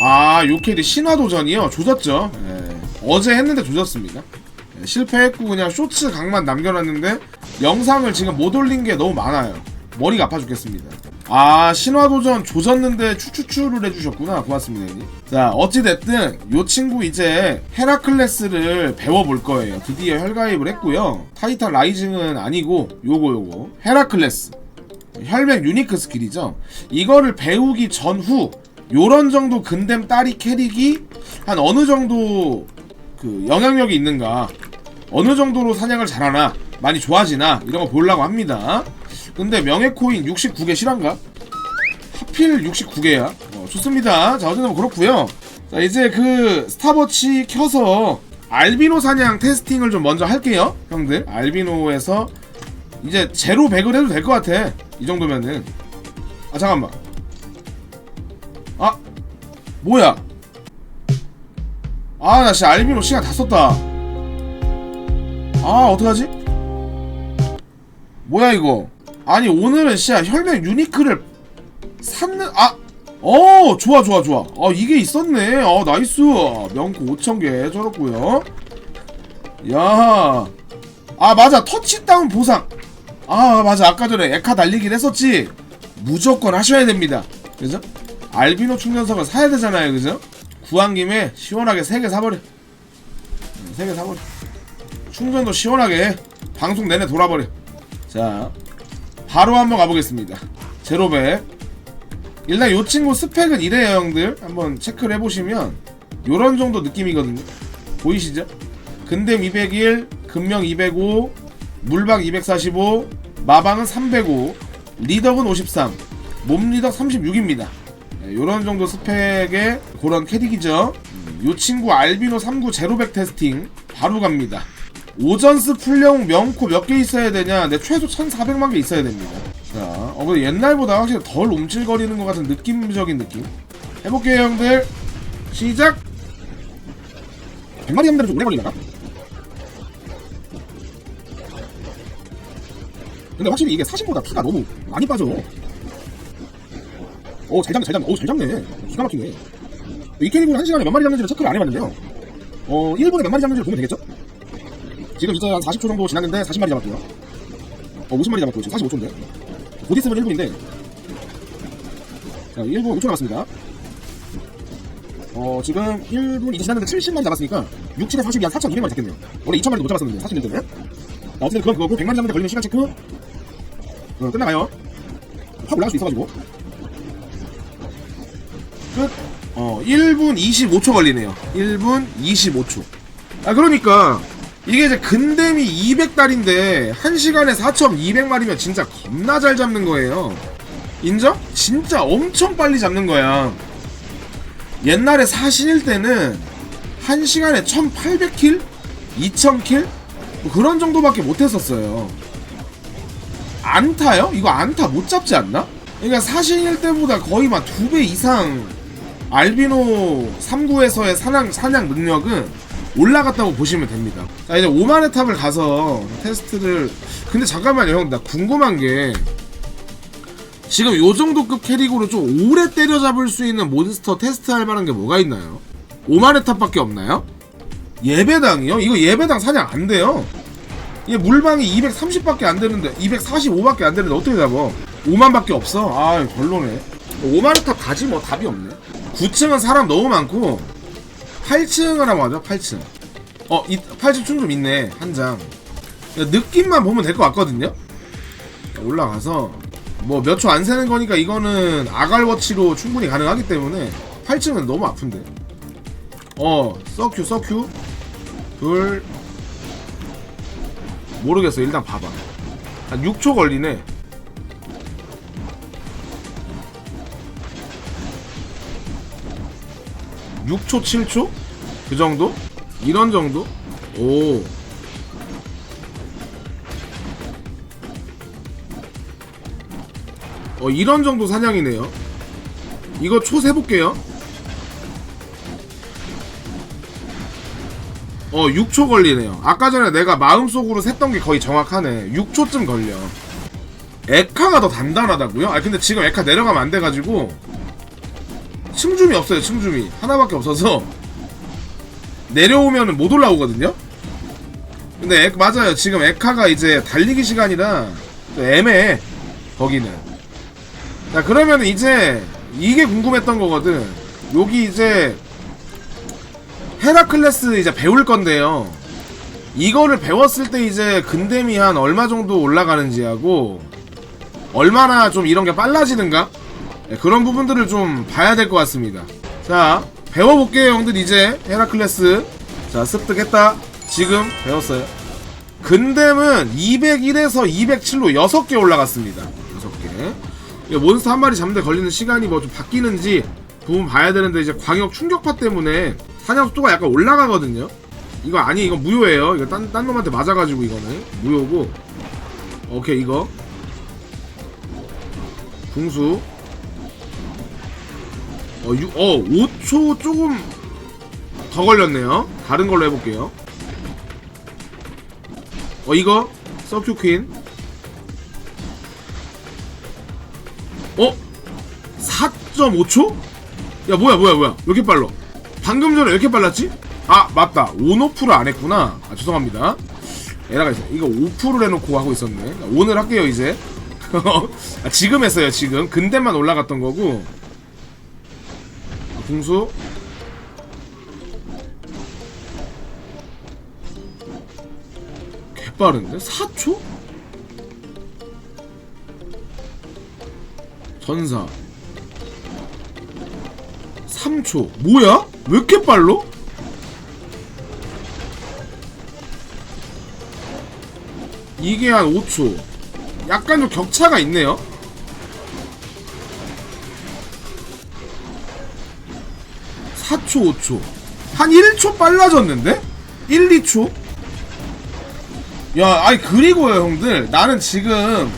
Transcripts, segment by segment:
아, 요캐리 신화도전이요? 조졌죠. 예. 어제 했는데 조졌습니다. 예, 실패했고 그냥 쇼츠 각만 남겨놨는데 영상을 지금 못 올린 게 너무 많아요. 머리가 아파 죽겠습니다. 아, 신화도전 조졌는데 추추추를 해주셨구나. 고맙습니다, 형님. 자, 어찌됐든 요 친구 이제 헤라클레스를 배워볼 거예요. 드디어 혈가입을 했고요. 타이탄 라이징은 아니고 요거 요거 헤라클레스. 혈맥 유니크 스킬이죠. 이거를 배우기 전후 요런 정도 근댐 따리 캐릭이 한 어느 정도 그 영향력이 있는가 어느 정도로 사냥을 잘하나 많이 좋아지나 이런 거 보려고 합니다. 근데 명예 코인 69개 실한가? 하필 69개야. 어, 좋습니다. 자 어쨌든 뭐 그렇고요. 자 이제 그 스타버치 켜서 알비노 사냥 테스팅을 좀 먼저 할게요, 형들. 알비노에서 이제 제로 100을 해도 될 것 같아. 이 정도면은. 아 잠깐만. 아 뭐야? 아 나 진짜 알비노 시간 다 썼다. 아 어떡하지? 뭐야 이거? 아니 오늘은 진짜 혈맥 유니크를 샀는 아. 어 좋아 좋아 좋아 아 이게 있었네 어 나이스 명코 5천개 저렇고요 야 아 맞아 터치다운 보상 아 맞아 아까 전에 에카 달리긴 했었지 무조건 하셔야 됩니다 그죠? 알비노 충전석을 사야 되잖아요 그죠? 구한 김에 시원하게 3개 사버려 3개 사버려 충전도 시원하게 해. 방송 내내 돌아버려 자 바로 한번 가보겠습니다 제로백 일단 요 친구 스펙은 이래요 형들 한번 체크를 해보시면 요런 정도 느낌이거든요 보이시죠? 근댐 201, 금명 205, 물방 245, 마방은 305, 리덕은 53, 몸리덕 36입니다. 요런 정도 스펙의 그런 캐릭이죠. 음, 요 친구 알비노 39 제로백 테스팅 바로 갑니다. 오전스 풀령 명코 몇 개 있어야 되냐? 내 최소 1400만 개 있어야 됩니다. 자, 어, 근데 옛날보다 확실히 덜 움찔거리는 것 같은 느낌적인 느낌. 해볼게요, 형들. 시작! 100마리 형들은 좀 오래 걸리려나? 근데 확실히 이게 사신보다 피가 너무 많이 빠져. 오, 잘 잡네, 잘 잡네. 오, 잘 잡네. 기가 막히네. 이 캐릭은 한 시간에 몇 마리 잡는지를 체크를 안 해봤는데요. 어, 1분에 몇 마리 잡는지를 보면 되겠죠? 지금 이제 한 40초 정도 지났는데 40마리 잡았고요. 어, 50마리 잡았고, 지금 45초인데. 곧 있으면 1분인데. 자, 1분 5초 남았습니다. 어, 지금 1분 이제 지났는데 70마리 잡았으니까 6, 7에 42, 한 4,200마리 잡겠네요. 원래 2,000마리도 못 잡았었는데, 40년 때문에. 자, 어쨌든 그건 그거고, 100마리 잡는데 걸리는 시간 체크. 어, 끝나가요. 확 올라갈 수 있어가지고. 어, 1분 25초 걸리네요. 1분 25초. 아, 그러니까, 이게 이제 근댐이 200달인데, 1시간에 4,200마리면 진짜 겁나 잘 잡는 거예요. 인정? 진짜 엄청 빨리 잡는 거야. 옛날에 사신일 때는, 1시간에 1,800킬? 2,000킬? 뭐 그런 정도밖에 못했었어요. 안타요? 이거 안타 못 잡지 않나? 그러니까 사신일 때보다 거의 막 두 배 이상 알비노 3구에서의 사냥, 사냥 능력은 올라갔다고 보시면 됩니다. 자, 이제 5만의 탑을 가서 테스트를. 근데 잠깐만요, 형. 나 궁금한 게. 지금 요 정도급 캐릭으로 좀 오래 때려잡을 수 있는 몬스터 테스트 할 만한 게 뭐가 있나요? 5만의 탑밖에 없나요? 예배당이요? 이거 예배당 사냥 안 돼요. 얘 물방이 230밖에 안 되는데 245밖에 안 되는데 어떻게 잡어? 5만밖에 없어. 아 별로네. 5만의 탑 가지 뭐 답이 없네. 9층은 사람 너무 많고 8층을 하고 하죠. 8층. 어, 이 8층 총좀 있네. 한 장. 느낌만 보면 될 것 같거든요. 올라가서 뭐 몇 초 안 세는 거니까 이거는 아갈워치로 충분히 가능하기 때문에 8층은 너무 아픈데. 어, 서큐 서큐 둘 모르겠어. 일단 봐봐. 한 6초 걸리네. (6초) (7초) 그 정도 이런 정도 오 어, 이런 정도 사냥이네요. 이거 초 세볼게요. 어, 6초 걸리네요. 아까 전에 내가 마음속으로 셌던 게 거의 정확하네. 6초쯤 걸려. 에카가 더 단단하다고요? 아 근데 지금 에카 내려가면 안 돼가지고 층줌이 없어요 층줌이. 하나밖에 없어서. 내려오면은 못 올라오거든요? 근데 에- 맞아요. 지금 에카가 이제 달리기 시간이라 좀 애매해 거기는. 자 그러면 이제 이게 궁금했던 거거든. 여기 이제 헤라클레스 이제 배울 건데요. 이거를 배웠을 때 이제 근댐이 한 얼마 정도 올라가는지 하고 얼마나 좀 이런 게 빨라지는가 네, 그런 부분들을 좀 봐야 될 것 같습니다. 자 배워볼게요 형들 이제. 헤라클레스. 자 습득했다. 지금 배웠어요. 근댐은 201에서 207로 6개 올라갔습니다. 6개. 이거 몬스터 한 마리 잡는데 걸리는 시간이 뭐 좀 바뀌는지 부분 봐야 되는데 이제 광역 충격파 때문에 사냥 속도가 약간 올라가거든요. 이거 아니 이거 무효예요. 이거 딴, 딴 놈한테 맞아가지고 이거는. 무효고. 오케이 이거. 궁수 어, 유, 어 5초 조금 더 걸렸네요. 다른 걸로 해볼게요. 어 이거? 서큐 퀸. 어? 4.5초? 야 뭐야 뭐야 뭐야. 왜 이렇게 빨라? 방금 전에 왜 이렇게 빨랐지? 아 맞다. 온오프를 안 했구나. 아 죄송합니다. 에라가 있어. 이거 5%를 해놓고 하고 있었네. 오늘 할게요 이제. 아, 지금 했어요 지금. 근대만 올라갔던 거고. 아, 궁수 개빠른데? 4초? 전사 3초 뭐야? 왜 이렇게 빨로? 이게 한 5초 약간 좀 격차가 있네요 사초 5초 한 1초 빨라졌는데? 1, 2초? 야 아니 그리고요 형들 나는 지금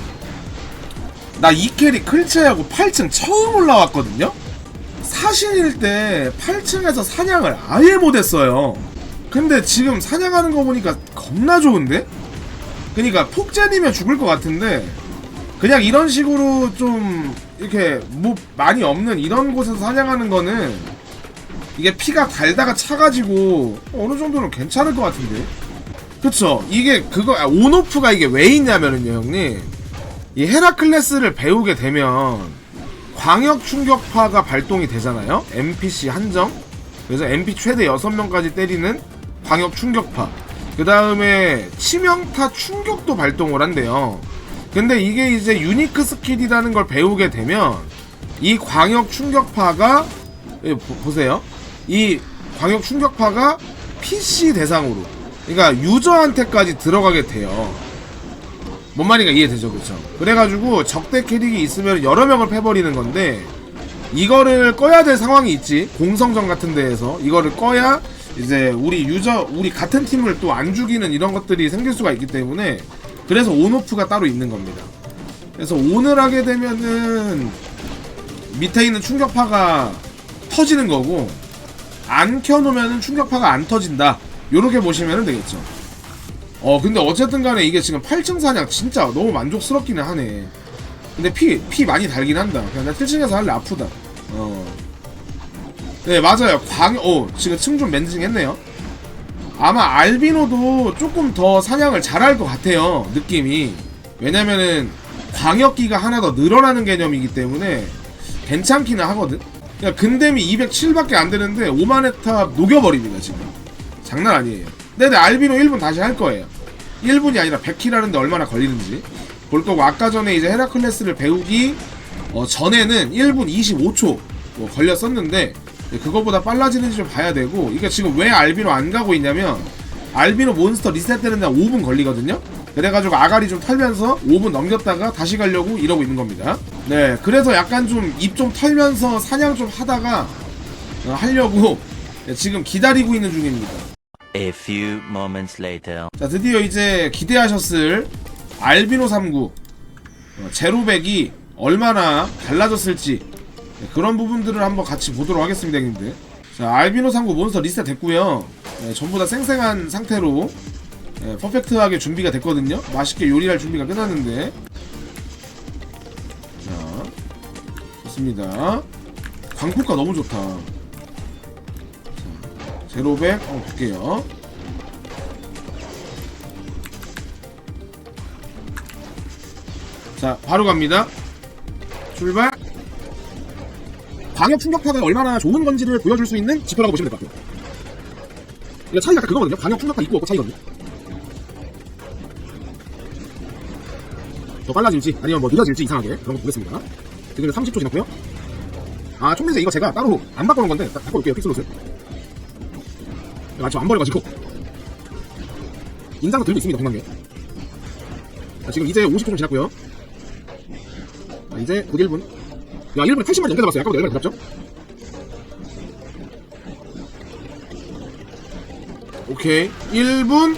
나 이 캐리 클체하고 8층 처음 올라왔거든요? 사신일 때 8층에서 사냥을 아예 못했어요 근데 지금 사냥하는 거 보니까 겁나 좋은데? 그니까 폭젠이면 죽을 것 같은데 그냥 이런 식으로 좀 이렇게 뭐 많이 없는 이런 곳에서 사냥하는 거는 이게 피가 달다가 차가지고 어느 정도는 괜찮을 것 같은데. 그쵸? 이게 그거 아, 온오프가 이게 왜 있냐면은요 형님. 이 헤라클레스를 배우게 되면 광역 충격파가 발동이 되잖아요? NPC 한정? 그래서 NP 최대 6명까지 때리는 광역 충격파. 그 다음에 치명타 충격도 발동을 한대요. 근데 이게 이제 유니크 스킬이라는 걸 배우게 되면 이 광역 충격파가 예, 보- 보세요 이 광역 충격파가 PC 대상으로 그러니까 유저한테까지 들어가게 돼요. 뭔 말인가 이해되죠? 그쵸? 그래가지고 적대 캐릭이 있으면 여러 명을 패버리는 건데 이거를 꺼야 될 상황이 있지. 공성전 같은 데에서 이거를 꺼야 이제 우리 유저 우리 같은 팀을 또 안 죽이는 이런 것들이 생길 수가 있기 때문에 그래서 온오프가 따로 있는 겁니다. 그래서 온을 하게 되면은 밑에 있는 충격파가 터지는 거고 안 켜놓으면은 충격파가 안 터진다. 요렇게 보시면 되겠죠. 어 근데 어쨌든 간에 이게 지금 8층 사냥 진짜 너무 만족스럽기는 하네. 근데 피, 피 많이 달긴 한다. 그냥 나 7층에서 할래 아프다. 어. 네 맞아요. 광, 어 지금 층 좀 멘징 했네요. 아마 알비노도 조금 더 사냥을 잘할 것 같아요 느낌이. 왜냐면은 광역기가 하나 더 늘어나는 개념이기 때문에 괜찮기는 하거든 그러니까 근댐이 207밖에 안 되는데 5만회탑 녹여버립니다 지금. 장난 아니에요. 근데 알비노 1분 다시 할 거예요. 1분이 아니라 100킬 하는데 얼마나 걸리는지. 볼 거고 아까 전에 이제 헤라클레스를 배우기 어, 전에는 1분 25초 뭐 걸렸었는데 그거보다 빨라지는지 좀 봐야 되고 이게 지금 왜 알비노 안 가고 있냐면 알비노 몬스터 리셋되는데 한 5분 걸리거든요 그래가지고 아가리 좀 털면서 5분 넘겼다가 다시 가려고 이러고 있는 겁니다. 네 그래서 약간 좀입좀 털면서 사냥 좀 하다가 어, 하려고 네, 지금 기다리고 있는 중입니다. A few moments later. 자 드디어 이제 기대하셨을 알비노 39 어, 제로백이 얼마나 달라졌을지 네, 그런 부분들을 한번 같이 보도록 하겠습니다 형님들. 자 알비노 39 몬스터 리셋 됐고요. 네, 전부 다 쌩쌩한 상태로 네, 퍼펙트하게 준비가 됐거든요 맛있게 요리할 준비가 끝났는데 자 좋습니다 광폭가 너무 좋다. 자, 제로백 한번 볼게요. 자, 바로 갑니다. 출발. 광역 충격파가 얼마나 좋은 건지를 보여줄 수 있는 지표라고 보시면 될 것 같아요. 차이가 딱 그거거든요. 광역 충격파 있고 없고 차이거든요. 더 빨라질지 아니면 뭐 느려질지 이상하게 그런 거 보겠습니다. 지금 30초 지났고요. 아 총면제 이거 제가 따로 안 바꿔놓은 건데 딱 바꿔올게요 픽슬롯을. 아직 안 버려가지고 인장도 들고 있습니다 공간계. 자, 지금 이제 50초 좀 지났고요. 자, 이제 곧 1분. 야 1분에 80만 연결 잡았어요. 아까보다 연결 잡죠? 오케이. 1분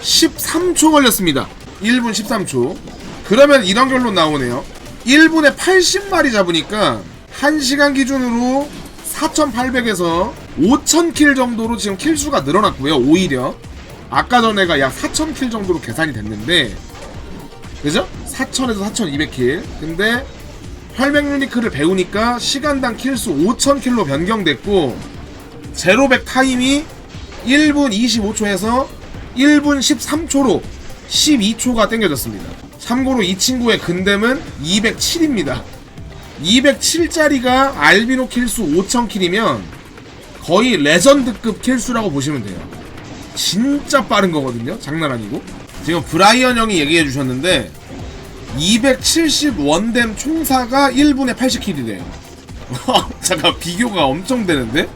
13초 걸렸습니다. 1분 13초. 그러면 이런 결론 나오네요. 1분에 80마리 잡으니까 1시간 기준으로 4,800에서 5,000킬 정도로 지금 킬수가 늘어났고요. 오히려. 아까 전에가 약 4,000킬 정도로 계산이 됐는데 그죠? 4,000에서 4,200킬. 근데 혈맥 유니크를 배우니까 시간당 킬수 5,000킬로 변경됐고 제로백 타임이 1분 25초에서 1분 13초로 12초가 땡겨졌습니다. 참고로 이 친구의 근댐은 207입니다. 207짜리가 알비노 킬수 5000킬이면 거의 레전드급 킬수라고 보시면 돼요. 진짜 빠른 거거든요. 장난 아니고. 지금 브라이언 형이 얘기해 주셨는데 270 원댐 총사가 1분에 80킬이래요. 잠깐 비교가 엄청 되는데?